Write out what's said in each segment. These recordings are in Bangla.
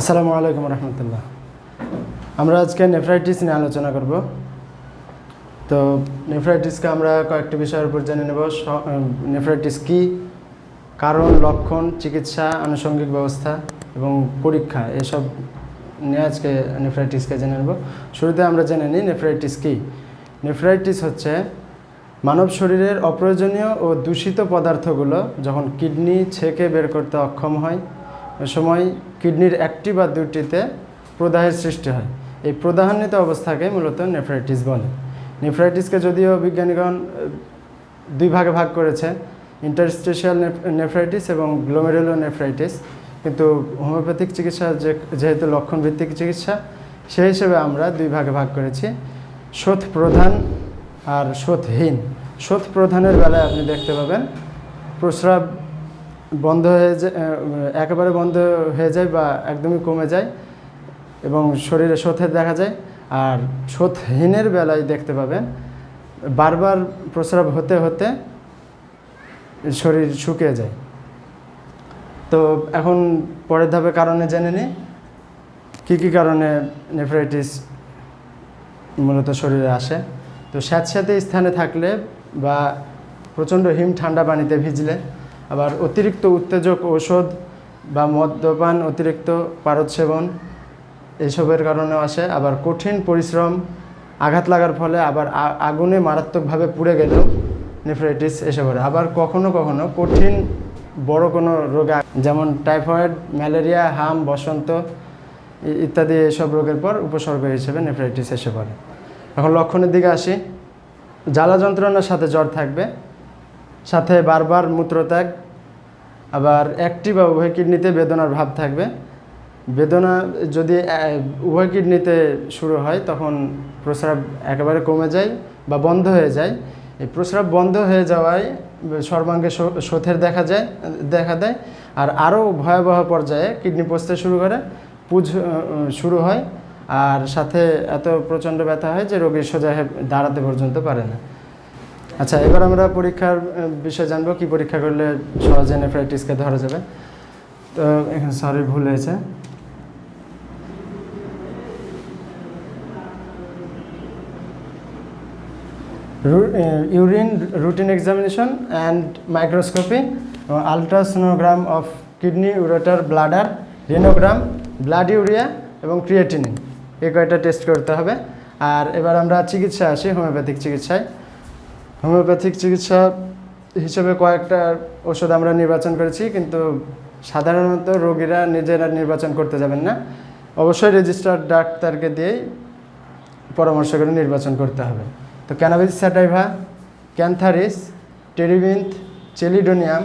আসসালামু আলাইকুম রহমতুল্লাহ। আমরা আজকে নেফ্রাইটিস নিয়ে আলোচনা করব। তো নেফ্রাইটিসকে আমরা কয়েকটি বিষয়ের উপর জেনে নেব। নেফ্রাইটিস কি, কারণ, লক্ষণ, চিকিৎসা, আনুষঙ্গিক ব্যবস্থা এবং পরীক্ষা, এসব নিয়ে আজকে নেফ্রাইটিসকে জেনে নেব। শুরুতে আমরা জেনে নিই নেফ্রাইটিস কি। নেফ্রাইটিস হচ্ছে মানব শরীরের অপ্রয়োজনীয় ও দূষিত পদার্থগুলো যখন কিডনি ছেঁকে বের করতে অক্ষম হয় সময় কিডনির একটি বা দুটিতে প্রদাহের সৃষ্টি হয়। এই প্রদাহান্বিত অবস্থাকে মূলত নেফ্রাইটিস বলে। নেফ্রাইটিসকে যদিও বিজ্ঞানীগণ দুই ভাগে ভাগ করেছে, ইন্টারস্টেশিয়াল নেফ্রাইটিস এবং গ্লোমেরুলো নেফ্রাইটিস কিন্তু হোমিওপ্যাথিক চিকিৎসা যে, যেহেতু লক্ষণ ভিত্তিক চিকিৎসা সেই হিসেবে আমরা দুই ভাগে ভাগ করেছি। শোথ প্রধান আর শোথহীন শোথ প্রধানের বেলায় আপনি দেখতে পাবেন প্রস্রাব বন্ধ হয়ে যায় একেবারে বন্ধ হয়ে যায় বা একদমই কমে যায় এবং শরীরে শোথের দেখা যায়। আর শোথহীনের বেলায় দেখতে পাবেন, বারবার প্রস্রাব হতে হতে শরীর শুকিয়ে যায়। তো এখন পরের ধাপে কারণে জেনে নিই, কী কী কারণে নেফ্রাইটিস মূলত শরীরে আসে? তো স্যাঁতস্যাঁতে স্থানে থাকলে বা প্রচণ্ড হিম ঠান্ডা পানিতে ভিজলে আবার অতিরিক্ত উত্তেজক ঔষধ বা মদ্যপান, অতিরিক্ত পারদ সেবন এসবের কারণেও আসে। আবার কঠিন পরিশ্রম, আঘাত লাগার ফলে আবার আগুনে মারাত্মকভাবে পুড়ে গেলেও নেফ্রাইটিস এসে পড়ে। আবার কখনো কখনো কঠিন বড় কোনো রোগে যেমন টাইফয়েড, ম্যালেরিয়া, হাম, বসন্ত ইত্যাদি এসব রোগের পর উপসর্গ হিসেবে নেফ্রাইটিস এসে পড়ে। এখন লক্ষণের দিকে আসি। জ্বালা যন্ত্রণার সাথে জ্বর থাকবে। সাথে বারবার মূত্রত্যাগ, আবার একটি বা উভয় কিডনিতে বেদনার ভাব থাকবে। বেদনা যদি উভয় কিডনিতে শুরু হয়, তখন প্রস্রাব একেবারে কমে যায় বা বন্ধ হয়ে যায়। এই প্রস্রাব বন্ধ হয়ে যাওয়ায় সর্বাঙ্গে শোথের দেখা যায়, দেখা দেয়। আর আরও ভয়াবহ পর্যায়ে কিডনি পচতে শুরু করে, পুজ শুরু হয়। আর সাথে এত প্রচণ্ড ব্যথা হয় যে রোগীর সোজা দাঁড়াতে পর্যন্ত পারে না। আচ্ছা এবার আমরা পরীক্ষার বিষয়ে জানব কি পরীক্ষা করলে সহজে নেফ্রাইটিসকে ধরা যাবে। তো এখানে সরি ভুল হয়েছে। Urine routine examination and microscopy ultrasonogram of kidney ureter bladder renogram blood urea এবং ক্রিয়েটিনিন এই কয়টা টেস্ট করতে হবে। আর এবার আমরা চিকিৎসা আসি হোমিওপ্যাথিক চিকিৎসায়। হোমিওপ্যাথিক চিকিৎসা হিসেবে কয়েকটা ওষুধ আমরা নির্বাচন করেছি, কিন্তু সাধারণত রোগীরা নিজেরা নির্বাচন করতে যাবেন না। অবশ্যই রেজিস্টার্ড ডাক্তারকে দিয়েই পরামর্শ করে নির্বাচন করতে হবে। তো cannabis sativa cantharis terebinth chelidonium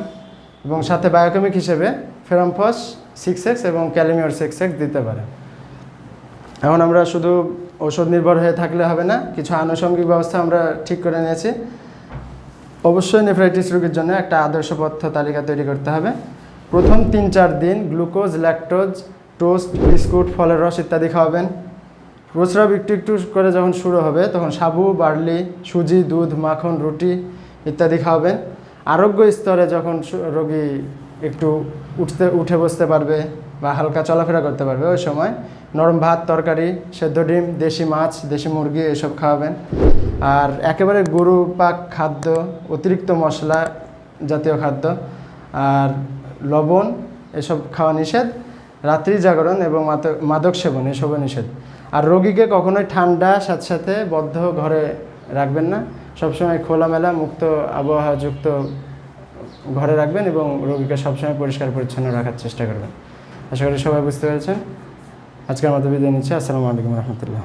এবং সাথে বায়োকেমিক হিসেবে ফেরামফস সিক্স এক্স এবং ক্যালিমিওর সিক্স এক্স দিতে পারে। এখন আমরা শুধু ওষুধ নির্ভর হয়ে থাকলে হবে না, কিছু আনুষঙ্গিক ব্যবস্থা আমরা ঠিক করে নিয়েছি। অবশ্যই নেফ্রাইটিস রোগীর জন্য একটা আদর্শ পথ্য তালিকা তৈরি করতে হবে। প্রথম তিন চার দিন গ্লুকোজ, ল্যাকটোজ, টোস্ট, বিস্কুট, ফলের রস ইত্যাদি খাওয়াবেন। প্রস্রাব একটু একটু করে যখন শুরু হবে, তখন সাবু, বার্লি, সুজি, দুধ, মাখন, রুটি ইত্যাদি খাওয়াবেন। আরোগ্য স্তরে যখন রোগী একটু উঠতে, উঠে বসতে পারবে বা হালকা চলাফেরা করতে পারবে ওই সময়। নরম ভাত, তরকারি, সেদ্ধ ডিম, দেশি মাছ, দেশি মুরগি, এসব খাওয়াবেন। আর একেবারে গরু পাক খাদ্য, অতিরিক্ত মশলা জাতীয় খাদ্য, আর লবণ, এসব খাওয়া নিষেধ। রাত্রি জাগরণ এবং মাদক সেবন, এসবও নিষেধ। আর রোগীকে কখনোই ঠান্ডা সাথে সাথে বদ্ধ ঘরে রাখবেন না। সবসময় খোলামেলা, মুক্ত আবহাওয়াযুক্ত ঘরে রাখবেন এবং রোগীকে সবসময় পরিষ্কার পরিচ্ছন্ন রাখার চেষ্টা করবেন। আশা করি সবাই বুঝতে পেরেছে আজকের মতো বিদায় নিচ্ছি। আসসালামু আলাইকুম রহমতুল্লাহ।